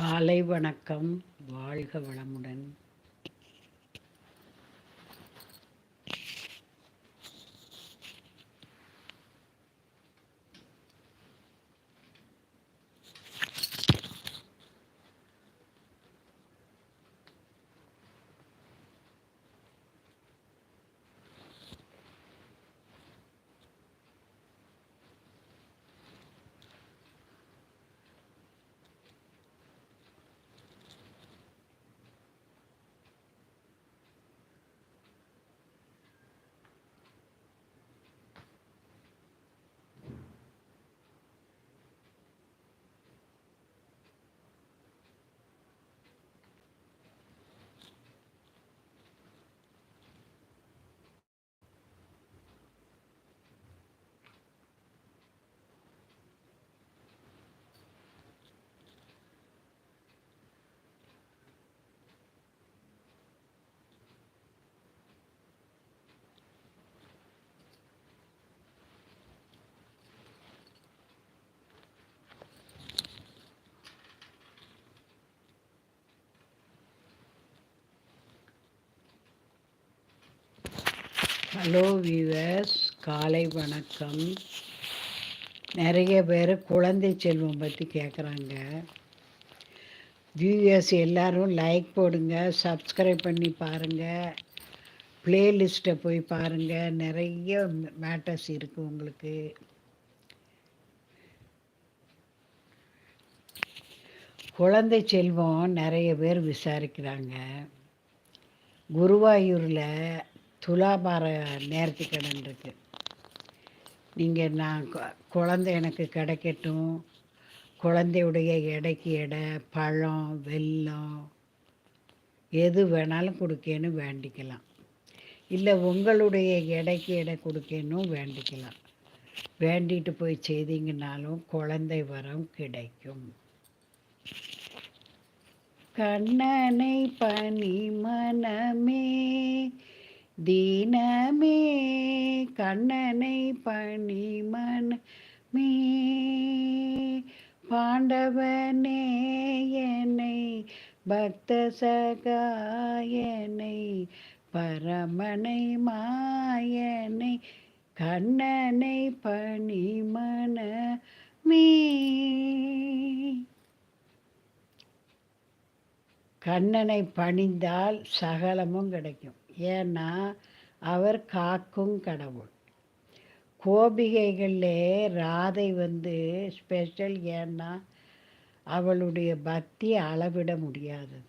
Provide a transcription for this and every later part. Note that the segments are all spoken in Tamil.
காலை வணக்கம். வாழ்க வளமுடன். ஹலோ வீவர்ஸ் காலை வணக்கம். நிறைய பேர் குழந்தை செல்வம் பற்றி கேட்குறாங்க வியூவர்ஸ் எல்லோரும் லைக் போடுங்க சப்ஸ்கிரைப் பண்ணி பாருங்கள் ப்ளேலிஸ்ட்டை போய் பாருங்கள் நிறைய மேட்டர்ஸ் இருக்குது உங்களுக்கு. குழந்தை செல்வம் நிறைய பேர் விசாரிக்கிறாங்க. குருவாயூரில் துலாபார நேர்த்தி கடன் இருக்குது நீங்கள் நான் குழந்தை எனக்கு கிடைக்கட்டும். குழந்தையுடைய எடைக்கு எடை பழம் வெல்லம் எது வேணாலும் கொடுக்கேன்னு வேண்டிக்கலாம். இல்லை உங்களுடைய எடைக்கு எடை கொடுக்கணும் வேண்டிக்கலாம். வேண்டிட்டு போய் செய்தீங்கன்னாலும் குழந்தை வரம் கிடைக்கும். கண்ணனை பனி மனமே தீனமே கண்ணனை பணிமனமே பாண்டவனே என்னை பக்த சகாயனை பரமனை மாயனை கண்ணனை பணிமனமே கண்ணனை பணிந்தால் சகலமும் கிடைக்கும். ஏன்னா அவர் காக்கும் கடவுள். கோபிகைகளில் ராதை வந்து ஸ்பெஷல் ஏன்னா அவளுடைய பக்தி அளவிட முடியாதது.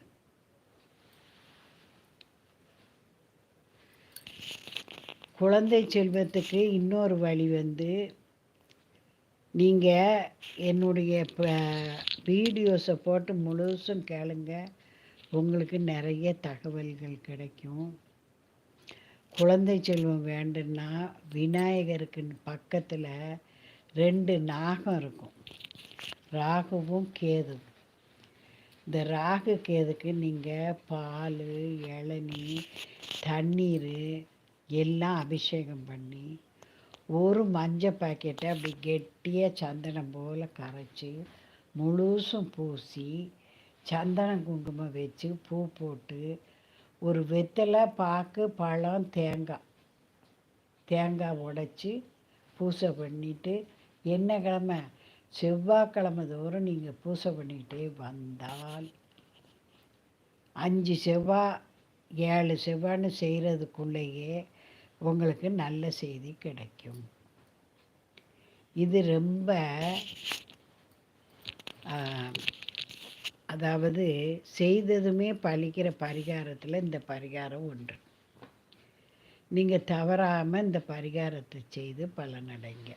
குழந்தை செல்வத்துக்கு இன்னொரு வழி வந்து நீங்கள் என்னுடைய வீடியோஸை போட்டு முழுசும் கேளுங்க. உங்களுக்கு நிறைய தகவல்கள் கிடைக்கும். குழந்தை செல்வம் வேண்டுன்னா விநாயகருக்கு பக்கத்தில் ரெண்டு நாகம் இருக்கும். ராகுவும் கேது இந்த ராகு கேதுக்கு நீங்கள் பால் இளநி தண்ணீர் எல்லாம் அபிஷேகம் பண்ணி ஒரு மஞ்சள் பாக்கெட்டை அப்படி கெட்டியாக சந்தனம் போல் கரைச்சி முழுசும் பூசி சந்தனம் குங்குமம் வச்சு பூ போட்டு ஒரு வெத்தலை பாக்கு பழம் தேங்காய் தேங்காய் உடச்சி பூசை பண்ணிவிட்டு என்ன கிழமை செவ்வாய்க்கிழமை தோறும் நீங்கள் பூசை பண்ணிக்கிட்டே வந்தால் அஞ்சு செவ்வாய் ஏழு செவ்வாய்னு செய்கிறதுக்குள்ளேயே உங்களுக்கு நல்ல செய்தி கிடைக்கும். இது ரொம்ப அதாவது செய்ததுமே பழிக்கிற பரிகாரத்தில் இந்த பரிகாரம் ஒன்று. நீங்கள் தவறாமல் இந்த பரிகாரத்தை செய்து பலனடைங்க.